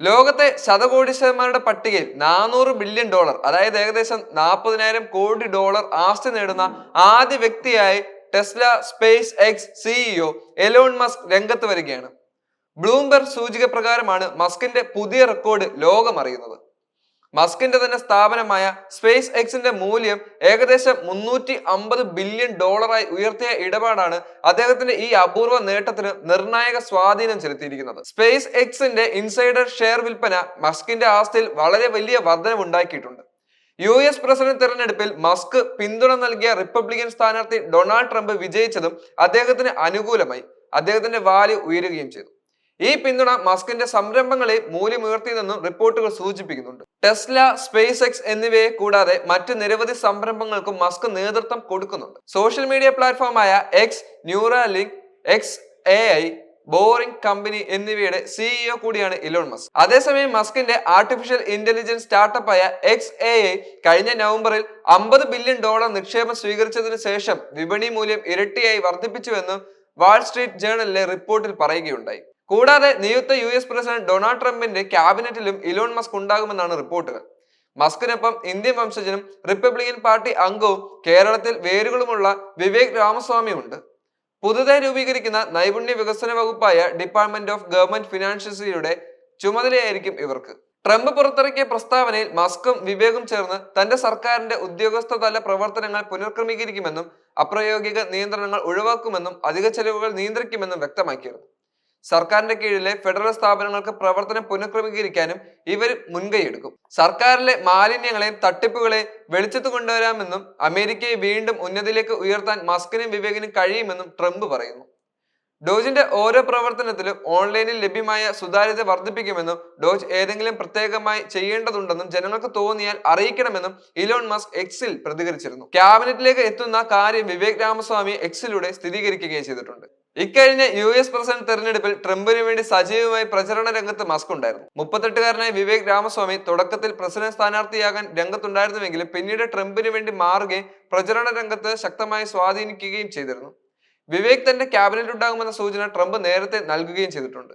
ലോകത്തെ ശതകോടീശ്വരന്മാരുടെ പട്ടികയിൽ നാനൂറ് ബില്യൺ ഡോളർ അതായത് ഏകദേശം നാൽപ്പതിനായിരം കോടി ഡോളർ ആസ്തി നേടുന്ന ആദ്യ വ്യക്തിയായി Tesla SpaceX CEO Elon Musk രംഗത്ത് വരികയാണ്. ബ്ലൂംബെർഗ് സൂചിക പ്രകാരമാണ് മസ്കിന്റെ പുതിയ റെക്കോർഡ് ലോകം അറിയുന്നത് മസ്കിന്റെ തന്നെ സ്ഥാപനമായ സ്പേസ് എക്സിന്റെ മൂല്യം ഏകദേശം മുന്നൂറ്റി അമ്പത് ബില്യൺ ഡോളറായി ഉയർത്തിയ ഇടപാടാണ് അദ്ദേഹത്തിന്റെ ഈ അപൂർവ നേട്ടത്തിന് നിർണായക സ്വാധീനം ചെലുത്തിയിരിക്കുന്നത്. സ്പേസ് എക്സിന്റെ ഇൻസൈഡർ ഷെയർ വിൽപ്പന മസ്കിന്റെ ആസ്തിയിൽ വളരെ വലിയ വർധനവുണ്ടാക്കിയിട്ടുണ്ട് യു എസ് പ്രസിഡന്റ് തെരഞ്ഞെടുപ്പിൽ മസ്ക് പിന്തുണ നൽകിയ റിപ്പബ്ലിക്കൻ സ്ഥാനാർത്ഥി ഡൊണാൾഡ് ട്രംപ് വിജയിച്ചതും അദ്ദേഹത്തിന് അനുകൂലമായി. അദ്ദേഹത്തിന്റെ വാല്യൂ ഉയരുകയും ചെയ്തു. ഈ പിന്തുണ മസ്കിന്റെ സംരംഭങ്ങളെ മൂല്യമുയർത്തിയതെന്നും റിപ്പോർട്ടുകൾ സൂചിപ്പിക്കുന്നുണ്ട്. ടെസ്ല സ്പേസ് എക്സ് എന്നിവയെ കൂടാതെ മറ്റ് നിരവധി സംരംഭങ്ങൾക്കും മസ്ക് നേതൃത്വം കൊടുക്കുന്നുണ്ട്. Social media പ്ലാറ്റ്ഫോമായ X Neuralink X A I boring company എന്നിവയുടെ സിഇഒ കൂടിയാണ് ഇലോൺ മസ്ക് അതേസമയം മസ്കിന്റെ ആർട്ടിഫിഷ്യൽ ഇന്റലിജൻസ് സ്റ്റാർട്ടപ്പായ എക്സ് എ ഐ കഴിഞ്ഞ നവംബറിൽ അമ്പത് ബില്യൺ ഡോളർ നിക്ഷേപം സ്വീകരിച്ചതിനു ശേഷം വിപണി മൂല്യം ഇരട്ടിയായി വർദ്ധിപ്പിച്ചുവെന്നും വാൾ സ്ട്രീറ്റ് ജേണലിലെ റിപ്പോർട്ടിൽ പറയുകയുണ്ടായി. കൂടാതെ നിയുക്ത യു എസ് പ്രസിഡന്റ് ഡൊണാൾഡ് ട്രംപിന്റെ ക്യാബിനറ്റിലും ഇലോൺ മസ്ക് ഉണ്ടാകുമെന്നാണ് റിപ്പോർട്ടുകൾ. മസ്കിനൊപ്പം ഇന്ത്യൻ വംശജനും റിപ്പബ്ലിക്കൻ പാർട്ടി അംഗവും കേരളത്തിൽ വേരുകളുമുള്ള വിവേക് രാമസ്വാമിയുണ്ട് പുതുതായി രൂപീകരിക്കുന്ന നൈപുണ്യ വികസന വകുപ്പായ ഡിപ്പാർട്ട്മെന്റ് ഓഫ് ഗവൺമെന്റ് ഫിനാൻഷ്യസിയുടെ ചുമതലയായിരിക്കും ഇവർക്ക്. ട്രംപ് പുറത്തിറക്കിയ പ്രസ്താവനയിൽ മസ്കും വിവേകും ചേർന്ന് തന്റെ സർക്കാരിന്റെ ഉദ്യോഗസ്ഥ തല പ്രവർത്തനങ്ങൾ പുനർക്രമീകരിക്കുമെന്നും അപ്രായോഗിക നിയന്ത്രണങ്ങൾ ഒഴിവാക്കുമെന്നും അധിക ചെലവുകൾ നിയന്ത്രിക്കുമെന്നും വ്യക്തമാക്കിയിരുന്നു. സർക്കാരിന്റെ കീഴിലെ ഫെഡറൽ സ്ഥാപനങ്ങൾക്ക് പ്രവർത്തനം പുനഃക്രമീകരിക്കാനും ഇവർ മുൻകൈയെടുക്കും. സർക്കാരിലെ മാലിന്യങ്ങളെയും തട്ടിപ്പുകളെയും വെളിച്ചത്ത് കൊണ്ടുവരാമെന്നും അമേരിക്കയെ വീണ്ടും ഉന്നതിയിലേക്ക് ഉയർത്താൻ മസ്കിനും വിവേകിനും കഴിയുമെന്നും ട്രംപ് പറയുന്നു. ഡോജിന്റെ ഓരോ പ്രവർത്തനത്തിലും ഓൺലൈനിൽ ലഭ്യമായ സുതാര്യത വർദ്ധിപ്പിക്കുമെന്നും ഡോജ് ഏതെങ്കിലും പ്രത്യേകമായി ചെയ്യേണ്ടതുണ്ടെന്നും ജനങ്ങൾക്ക് തോന്നിയാൽ അറിയിക്കണമെന്നും ഇലോൺ മസ്ക് എക്സിൽ പ്രതികരിച്ചിരുന്നു. ക്യാബിനറ്റിലേക്ക് എത്തുന്ന കാര്യം വിവേക് രാമസ്വാമി എക്സിലൂടെ സ്ഥിരീകരിക്കുകയും ചെയ്തിട്ടുണ്ട്. ഇക്കഴിഞ്ഞ യു എസ് പ്രസിഡന്റ് തെരഞ്ഞെടുപ്പിൽ ട്രംപിന് വേണ്ടി സജീവമായി പ്രചരണ രംഗത്ത് മസ്ക് ഉണ്ടായിരുന്നു. മുപ്പത്തെട്ടുകാരനായ വിവേക് രാമസ്വാമി തുടക്കത്തിൽ പ്രസിഡന്റ് സ്ഥാനാർത്ഥിയാകാൻ രംഗത്തുണ്ടായിരുന്നുവെങ്കിലും പിന്നീട് ട്രംപിന് വേണ്ടി മാറുകയും പ്രചരണ രംഗത്ത് ശക്തമായി സ്വാധീനിക്കുകയും ചെയ്തിരുന്നു. വിവേക് തന്റെ ക്യാബിനറ്റ് ഉണ്ടാകുമെന്ന സൂചന ട്രംപ് നേരത്തെ നൽകുകയും ചെയ്തിട്ടുണ്ട്.